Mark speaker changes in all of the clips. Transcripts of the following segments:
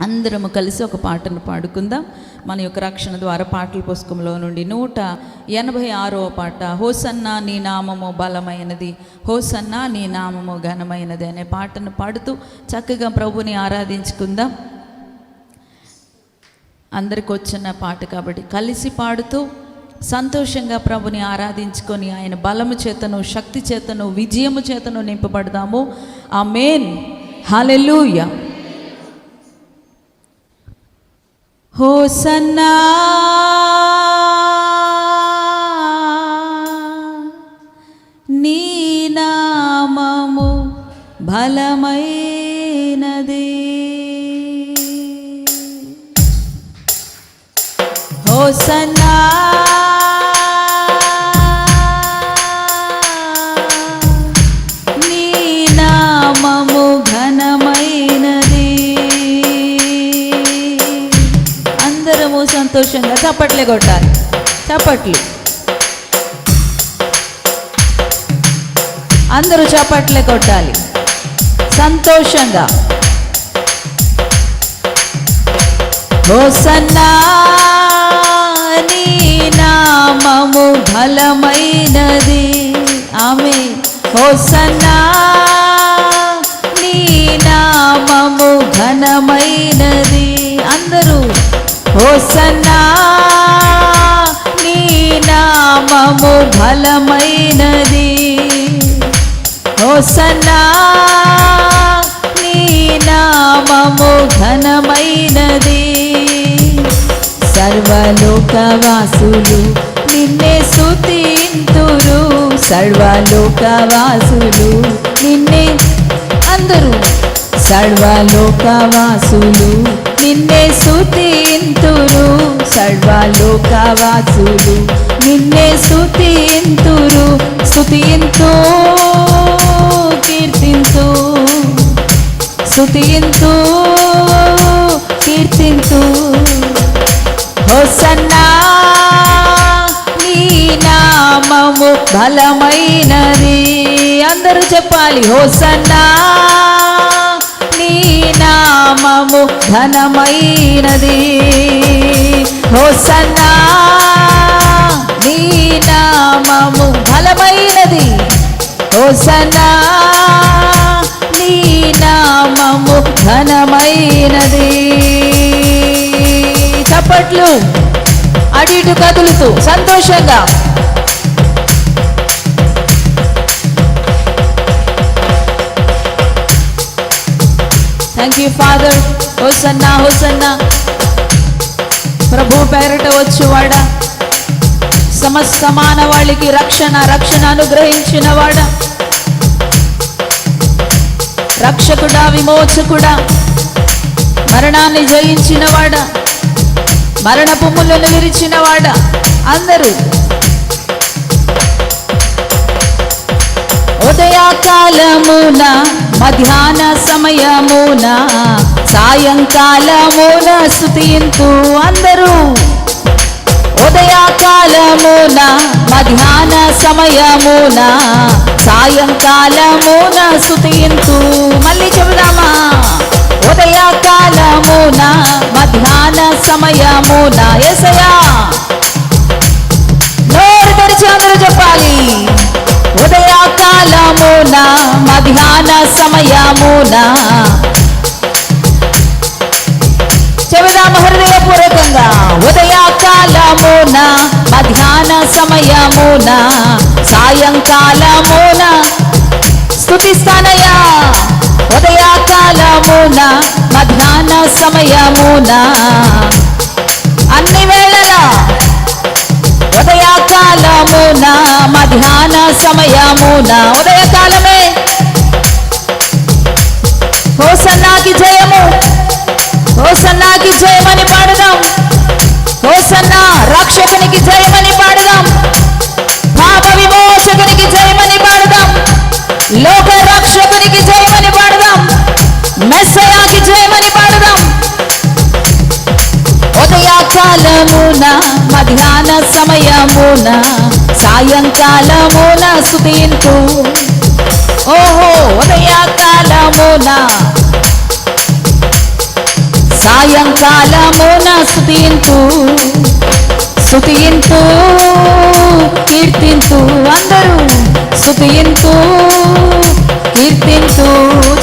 Speaker 1: అందరము కలిసి ఒక పాటను పాడుకుందాం. మన యొక్క రక్షణ ద్వారా పాటల పుస్తకంలో నుండి నూట ఎనభై ఆరవ పాట హోసన్నా నీ నామము బలమైనది హోసన్నా నీ నామము ఘనమైనది అనే పాటను పాడుతూ చక్కగా ప్రభుని ఆరాధించుకుందాం. అందరికి వచ్చిన పాట కాబట్టి కలిసి పాడుతూ సంతోషంగా ప్రభుని ఆరాధించుకొని ఆయన బలము చేతను శక్తి చేతను విజయము చేతను నింపబడదాము. ఆ మేన్ హాలెలూయ హోసన్నా. నీ నామము బలమైనది. హోసన్నా. సంతోషంగా చప్పట్లే కొట్టాలి. చప్పట్లు. అందరూ చప్పట్లే కొట్టాలి. సంతోషంగా. హోసన్నా నీ నామము బలమైనది. ఆమె హోసన్నా నీ నామము ఘనమైనది. అందరూ హోసనా నీ నామము బలమైనది. హోసనా నీ నామము ఘనమైనది. సర్వలోకవాసులు నిన్నే స్తుతింతురు. సర్వలోకవాసులు నిన్నే అందరూ సర్వలోకవాసులు నిన్నే స్తుతింతురు. సర్వలోకవాసులు నిన్నే స్తుతింతురు. స్తుతింతు కీర్తింతు స్తుతింతు కీర్తింతు. హోసన్నా నీ నామము బలమైనది. అందరూ చెప్పాలి హోసన్నా. నామము ఘనమైనది హోసన్నా నీ నామము బలమైనది. హోసన్నా నీ నామము ఘనమైనది చప్పట్లు అటు ఇటు కదులుతూ సంతోషంగా. Thank you father hosanna hosanna ప్రభు పేరట వచ్చువాడా. సమస్త మానవాళికి రక్షణ రక్షణ అనుగ్రహించిన వాడా రక్షకుడా విమోచకుడా. మరణాన్ని జయించినవాడా. మరణపు విరిచిన విరిచినవాడా. అందరూ. ఉదయకాలమున మధ్యాహ్న సమయమున సాయంకాలమున స్థుతింతు అందరూ. ఉదయకాలమున మధ్యాహ్న సమయమున సాయంకాలమున స్థుతింతు మళ్ళీ చెబుదామా? ఉదయకాలమున మధ్యాహ్న సమయమున ఎసయా మధ్యాహ్న సమయమున. చెబుదాము హృదయపూర్వకంగా ఉదయకాలమున మధ్యాహ్న సమయమున సాయంకాలమున. స్థుతిస్తానయా ఉదయకాలమున మధ్యాహ్న సమయమున. అన్ని వేళలా ఉదయకాలమున మధ్యాహ్న సమయమున ఉదయకాలమే హోసన్నాకి జయము. హోసన్నాకి జయమని పాడదాం. హోసన్న రక్షకునికి జయమని పాడదాం. పాప విమోచకునికి జయమని పాడదాం. లోక రక్షకునికి జయమని పాడదాం. మెస్సయాకి జయమని పాడుదాం. ఉదయకాలమున మధ్యాహ్న సమయమున సాయంకాలమున సుదీంతు ఓహో ఉదయా సాయంకాలమున సాయంకాలమున స్థుతింతు స్థుతింతు కీర్తింతు అందరూ స్థుతింతు కీర్తింతు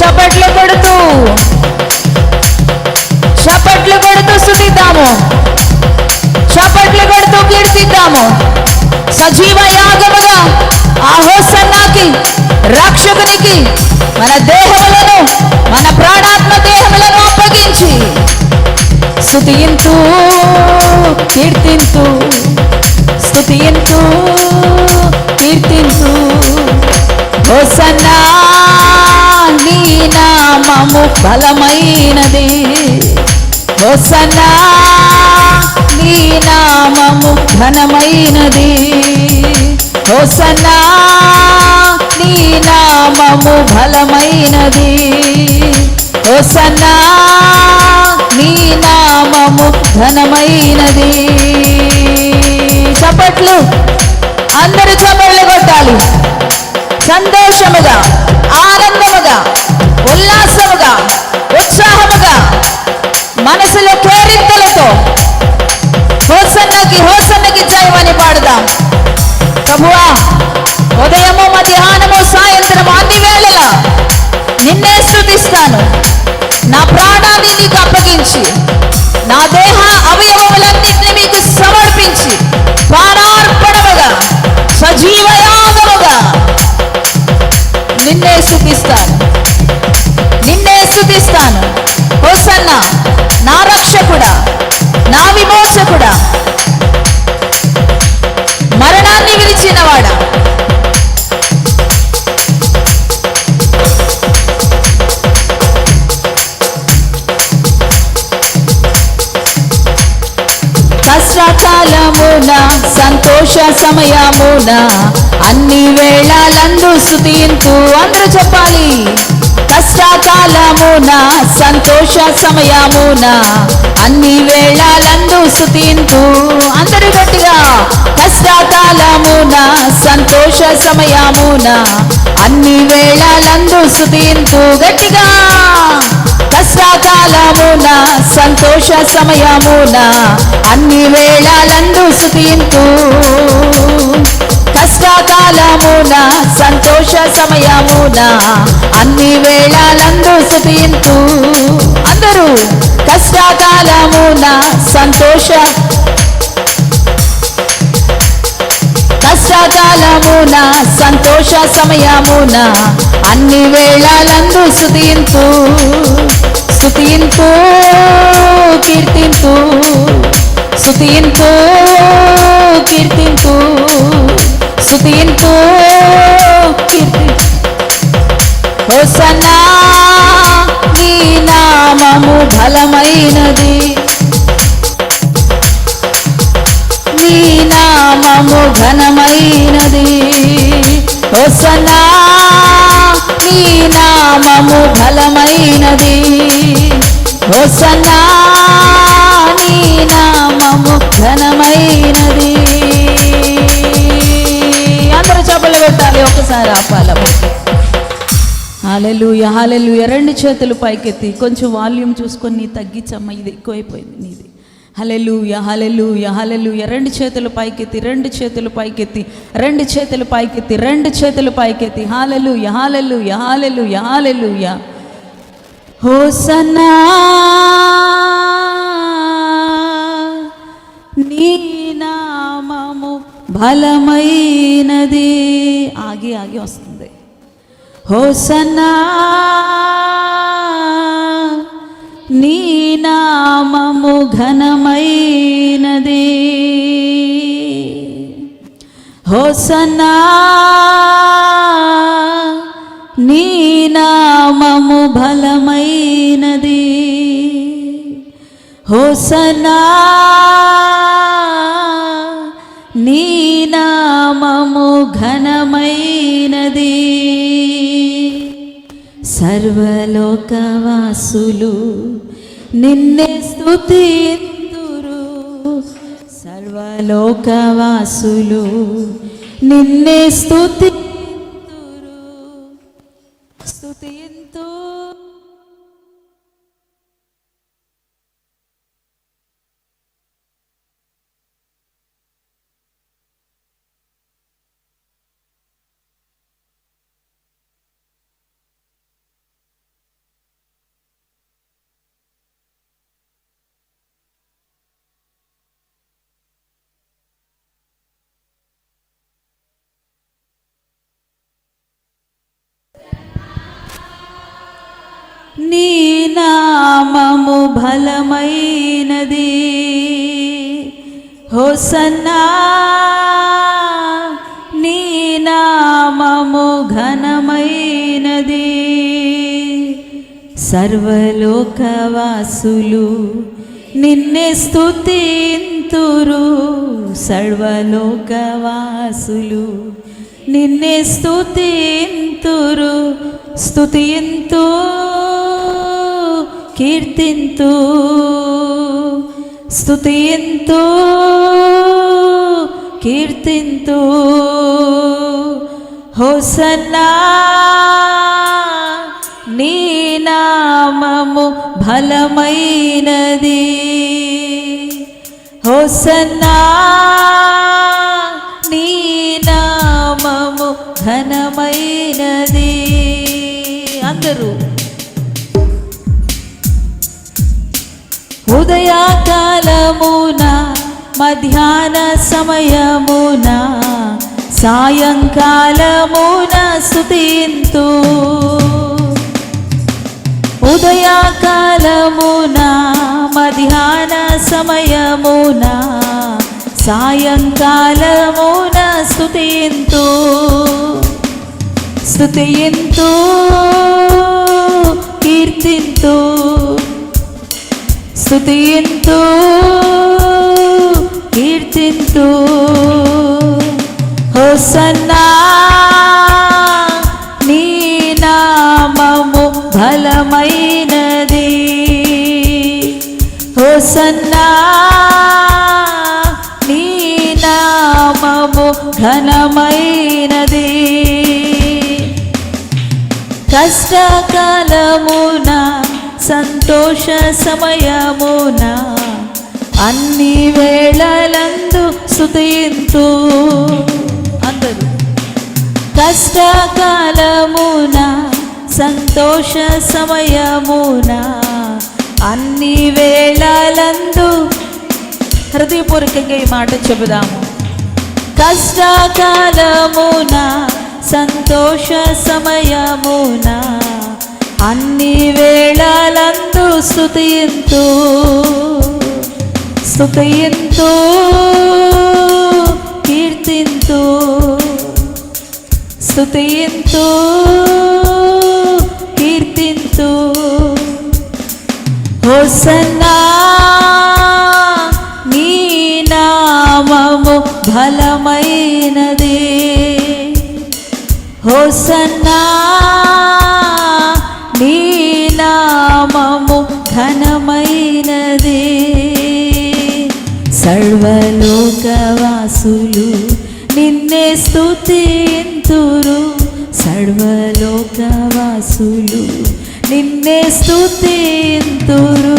Speaker 1: చప్పట్లు కొడుతూ చప్పట్లు కొడుతూ స్థుతిద్దాము చప్పట్లు కొడుతూ కీర్తిద్దాము. సజీవ యాగముగా ఆహోసన్నాకి రక్షకునికి మన దేహములను మన ప్రాణాత్మ దేహములను అప్పగించి స్తుతింతు కీర్తింతు స్తుతింతు కీర్తింతు హోసన్నా నీ నామము బలమైనది. హోసన్నా నీ నామము ఘనమైనది. హోసన్నా నీ నామము బలమైనది. హోసన్నా నీ నామము ఘనమైనది. చప్పట్లు అందరూ చప్పట్లు కొట్టాలి. సంతోషముగా ఆనందముగా ఉల్లాసముగా ఉత్సాహముగా మనసులో కేరింతలతో హోసన్నకి హోసన్నకి చూపిస్తాను. నిన్నే స్థుతిస్తాను. హోసన్న నా రక్షకుడా నా విమోచకుడా. మరణాన్ని విరిచినవాడా కష్టకాలమున సంతోష సమయమున అన్ని వేళలందు స్థుతింతు అందరూ చెప్పాలి. కష్టకాలమున సంతోష సమయమున అన్ని వేళలందు స్థుతింతు అందరూ గట్టిగా. కష్టకాలమున సంతోష సమయమున అన్ని వేళలందు స్థుతింతు గట్టిగా. కష్టకాలమున సంతోష సమయమున అన్ని వేళలందు స్థుతింతు కష్టకాలమున సంతోష సమయమున అన్ని వేళలందు స్థుతింతు అందరూ కష్టకాలమున సంతోష కష్టకాలమున సంతోష సమయమున అన్ని వేళలందు స్థుతింతు స్థుతింతు కీర్తింతు స్థుతింతు కీర్తింతు స్థుతింతు కీర్తింతు హోసన్నా నీ నామము బలమైనది. నీ నామము ఘనమైనది. హోసనా నీ నామము బలమైనది. హోసన్నా నీ నామము ఘనమైనది. కొట్టాలి ఒకసారి ఆపాలము హాలెలుయ హాలెలుయ. రెండు చేతులు పైకెత్తి కొంచెం వాల్యూమ్ చూసుకొని నీ తగ్గించమ్మ ఇది ఎక్కువైపోయింది నీది. Hallelujah hallelujah hallelujah. రెండు చేతులు పైకెత్తి రెండు చేతులు పైకెత్తి రెండు చేతులు పైకెత్తి రెండు చేతులు పైకెత్తి. Hallelujah hallelujah hallelujah hallelujah. Hosanna నీ బలమైనది. ఆగి ఆగి వస్తుంది. హోసన్నా నీ నామము ఘనమైనది. హోసన్నా నీ నామము బలమైనది. హోసనా నామము ఘనమైనది. సర్వలోకవాసులు నిన్నే స్తుతింతురు. సర్వలోకవాసులు నిన్నే స్థుతి నీ నామము బలమైనది. హోసన్నా నీ నామము ఘనమైనది. సర్వలోకవాసులు నిన్నే స్థుతింతురు సర్వలోకవాసులు నిన్నే స్థుతింతురు స్తుతింతు కీర్తింతు స్తుతింతు కీర్తింతు హోసన్నా నీ నామము బలమైనది. హోసన్నా నీ నామము ఘనమై ఉదయకాలమున మధ్యాహ్న సమయమున సాయంకాలమున స్థుతింతు ఉదయకాలమున మధ్యాహ్న సమయమున సాయంకాలమున స్థుతింతు స్థుతింతు కీర్తింతు. స్థుతింతు కీర్తింతు. హోసన్నా నీ నామము బలమైనది. హోసన్నా నీ నామము ఘనమైనది. కష్టకాలము సంతోష సమయమున అన్ని వేళలందు స్థుతింతు అందరు కష్టకాలమున సంతోష సమయమున అన్ని వేళలందు హృదయపూర్వకంగా ఈ మాట చెబుదాము. కష్టకాలమున సంతోష సమయమునా అన్ని వేళలందు స్థుతింతు స్థుతింతు కీర్తింతు స్థుతింతు కీర్తింతు. హోసన్నా నీ నామము బలమైనది. హోసన్నా నామము ఘనమైనదే. సర్వలోకవాసులు నిన్నే స్తుతింతురు. సర్వలోకవాసులు నిన్నే స్తుతింతురు.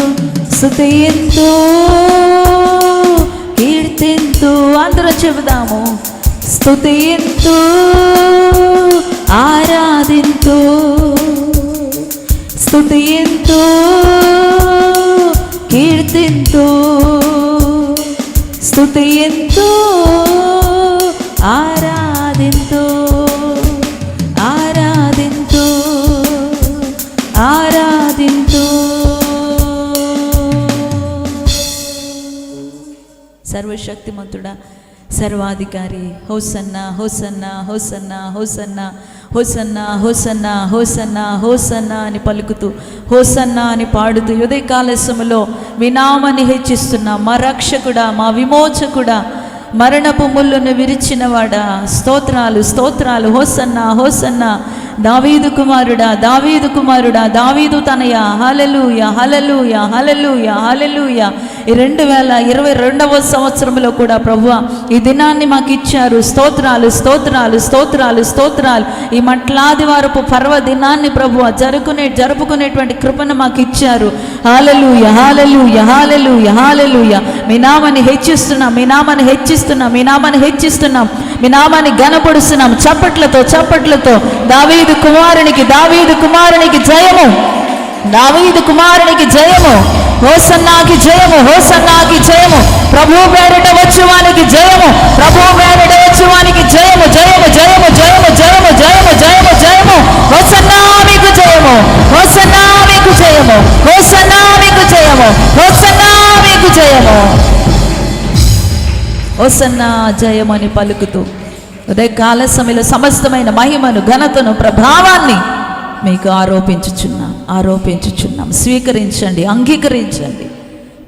Speaker 1: స్తుతింతు కీర్తింతు అందరూ చెబుదాము. స్తుతింతు ఆరాధింతూ ಸ್ತುತಿಯೆಂತೋ ಕೀರ್ತಿಂತೋ ಸ್ತುತಿಯೆಂತೋ ಆರಾಧೆಂತೋ ಆರಾಧೆಂತೋ ಆರಾಧೆಂತೋ. ಸರ್ವಶಕ್ತಿಮಂತುಡ సర్వాధికారి. Hosanna hosanna hosanna hosanna hosanna hosanna hosanna hosanna అని పలుకుతూ హోసన్న అని పాడుతూ ఉదయకాల సమయంలో వినామని హెచ్చిస్తున్న మా రక్షకుడా మా విమోచకుడా మరణపు ముళ్ళును విరిచినవాడా. స్తోత్రాలు స్తోత్రాలు హోసన్న హోసన్న దావీదు కుమారుడా దావీదు కుమారుడా దావీదు తనయ. హలలుయ హలలుయ హలలుయ హలలుయ రెండు వేల ఇరవై రెండవ సంవత్సరంలో కూడా ప్రభు ఈ దినాన్ని మాకు ఇచ్చారు. స్తోత్రాలు స్తోత్రాలు స్తోత్రాలు స్తోత్రాలు. ఈ మట్లాది వారపు పర్వ దినాన్ని ప్రభు జరుపుకునే జరుపుకునేటువంటి కృపను మాకు ఇచ్చారు. Hallelujah hallelujah hallelujah hallelujah. మీ నామని హెచ్చిస్తున్నాం మీ నామని హెచ్చిస్తున్నాం మీ నామని హెచ్చిస్తున్నాం మీ నామాన్ని గనపడుస్తున్నాం చప్పట్లతో చప్పట్లతో. దావీదు కుమారునికి దావీదు కుమారునికి జయము. దావీదు కుమారునికి జయము. హోసన్నాకి జయము హోసన్నాకి జయము. ప్రభు పేరిట వచ్చువానికి జయము ప్రభు పేరిట వచ్చువానికి జయము జయము జయము జయము జయము జయము జయము జయము. హోసన్నా మీకు జయము హోసన్నా మీకు జయము హోసన్నా మీకు జయము హోసన్నా మీకు జయము. హోసన్నా జయమని పలుకుతూ ఉదయకాల సమయంలో సమస్తమైన మహిమను ఘనతను ప్రభావాన్ని మీకు ఆరోపించుచున్నా ఆరోపించుచున్నాం. స్వీకరించండి అంగీకరించండి.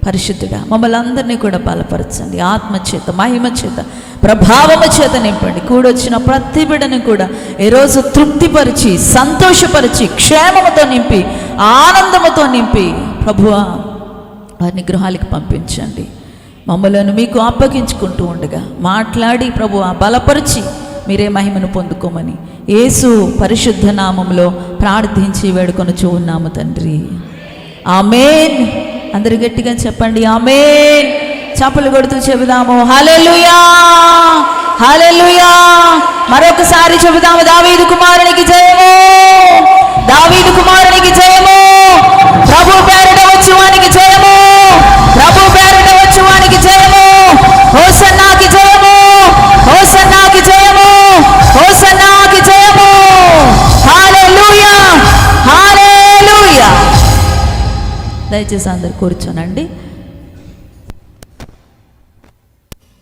Speaker 1: పరిశుద్ధుడా మమ్మల్ని అందరినీ కూడా బలపరచండి. ఆత్మచేత మహిమచేత మహిమ చేత ప్రభావము చేత నింపండి. కూడొచ్చిన ప్రతి బిడని కూడా ఈరోజు తృప్తిపరిచి సంతోషపరిచి క్షేమముతో నింపి ఆనందముతో నింపి ప్రభువా వారిని గృహాలకు పంపించండి. మమ్మలను మీకు అప్పగించుకుంటూ ఉండగా మాట్లాడి ప్రభు బలపరిచి మీరే మహిమను పొందుకోమని యేసు పరిశుద్ధ నామంలో ప్రార్థించి వేడుకొనుచూ ఉన్నాము తండ్రి. ఆమెన్. అందరు గట్టిగా చెప్పండి ఆమెన్. చప్పలు కొడుతూ చెబుదాము హలెలుయా హలెలుయా మరొకసారి చెబుదాము దావీదు కుమారునికి జయము దావీదు కుమారునికి జయము. ప్రభు పేరిట వచ్చి వానికి దయచేసి అందరు కూర్చోనండి.